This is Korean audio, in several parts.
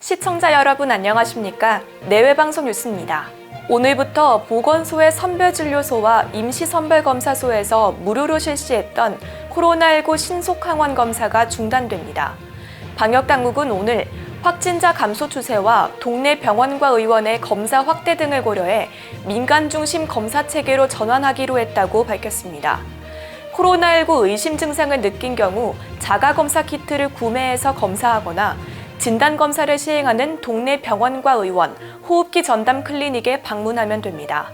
시청자 여러분 안녕하십니까? 내외방송 뉴스입니다. 오늘부터 보건소의 선별진료소와 임시선별검사소에서 무료로 실시했던 코로나19 신속항원 검사가 중단됩니다. 방역당국은 오늘 확진자 감소 추세와 동네 병원과 의원의 검사 확대 등을 고려해 민간 중심 검사 체계로 전환하기로 했다고 밝혔습니다. 코로나19 의심 증상을 느낀 경우 자가검사 키트를 구매해서 검사하거나 진단검사를 시행하는 동네 병원과 의원, 호흡기 전담 클리닉에 방문하면 됩니다.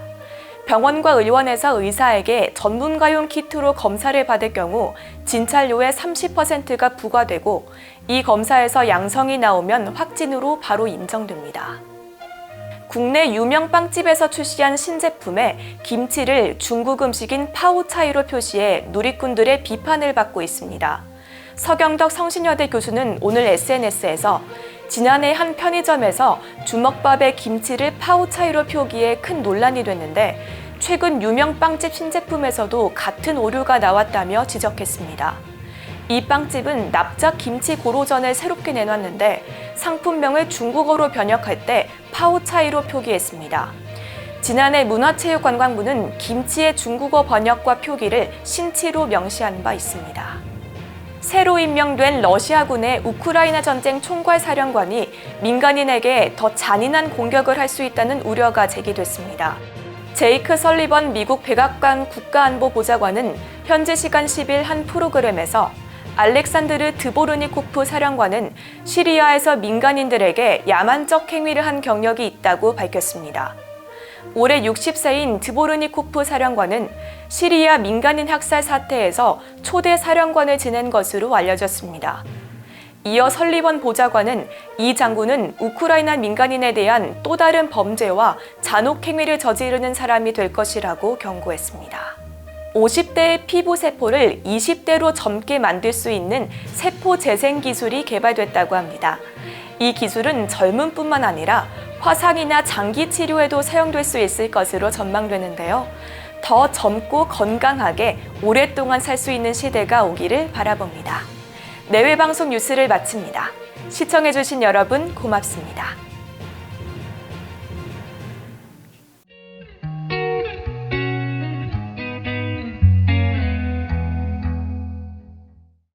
병원과 의원에서 의사에게 전문가용 키트로 검사를 받을 경우 진찰료의 30%가 부과되고 이 검사에서 양성이 나오면 확진으로 바로 인정됩니다. 국내 유명 빵집에서 출시한 신제품에 김치를 중국 음식인 파오차이로 표시해 누리꾼들의 비판을 받고 있습니다. 서경덕 성신여대 교수는 오늘 SNS에서 지난해 한 편의점에서 주먹밥에 김치를 파오차이로 표기해 큰 논란이 됐는데 최근 유명 빵집 신제품에서도 같은 오류가 나왔다며 지적했습니다. 이 빵집은 납작 김치 고로전을 새롭게 내놨는데 상품명을 중국어로 번역할 때 파오차이로 표기했습니다. 지난해 문화체육관광부는 김치의 중국어 번역과 표기를 신치로 명시한 바 있습니다. 새로 임명된 러시아군의 우크라이나 전쟁 총괄 사령관이 민간인에게 더 잔인한 공격을 할 수 있다는 우려가 제기됐습니다. 제이크 설리번 미국 백악관 국가안보보좌관은 현지 시간 10일 한 프로그램에서 알렉산드르 드보르니코프 사령관은 시리아에서 민간인들에게 야만적 행위를 한 경력이 있다고 밝혔습니다. 올해 60세인 드보르니코프 사령관은 시리아 민간인 학살 사태에서 초대 사령관을 지낸 것으로 알려졌습니다. 이어 설리번 보좌관은 이 장군은 우크라이나 민간인에 대한 또 다른 범죄와 잔혹 행위를 저지르는 사람이 될 것이라고 경고했습니다. 50대의 피부 세포를 20대로 젊게 만들 수 있는 세포 재생 기술이 개발됐다고 합니다. 이 기술은 젊음뿐만 아니라 화상이나 장기 치료에도 사용될 수 있을 것으로 전망되는데요. 더 젊고 건강하게 오랫동안 살 수 있는 시대가 오기를 바라봅니다. 내외 방송 뉴스를 마칩니다. 시청해주신 여러분 고맙습니다.